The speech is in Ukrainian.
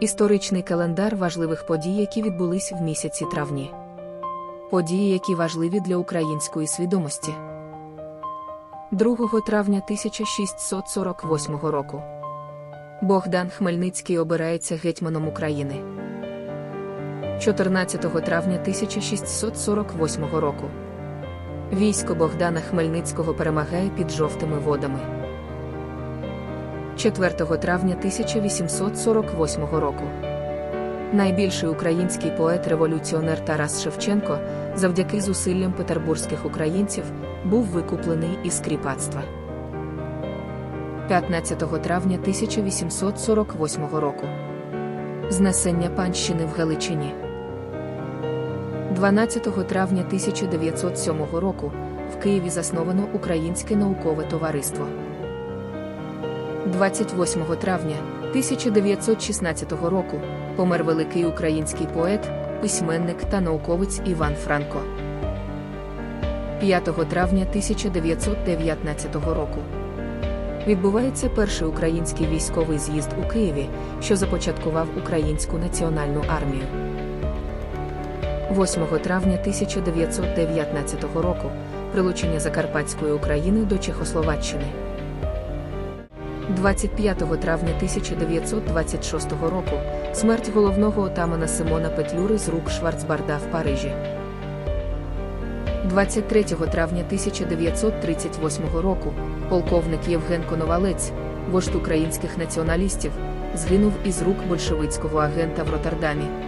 Історичний календар важливих подій, які відбулись в місяці травні. Події, які важливі для української свідомості. 2 травня 1648 року. Богдан Хмельницький обирається гетьманом України. 14 травня 1648 року. Військо Богдана Хмельницького перемагає під жовтими водами. 4 травня 1848 року. Найбільший український поет-революціонер Тарас Шевченко, завдяки зусиллям петербурзьких українців, був викуплений із кріпацтва. 15 травня 1848 року. Знесення панщини в Галичині. 12 травня 1907 року в Києві засновано Українське наукове товариство. 28 травня 1916 року помер великий український поет, письменник та науковець Іван Франко. 5 травня 1919 року відбувається перший український військовий з'їзд у Києві, що започаткував Українську національну армію. 8 травня 1919 року прилучення Закарпатської України до Чехословаччини. 25 травня 1926 року смерть головного отамана Симона Петлюри з рук Шварцбарда в Парижі. 23 травня 1938 року полковник Євген Коновалець, вождь українських націоналістів, згинув із рук большевицького агента в Роттердамі.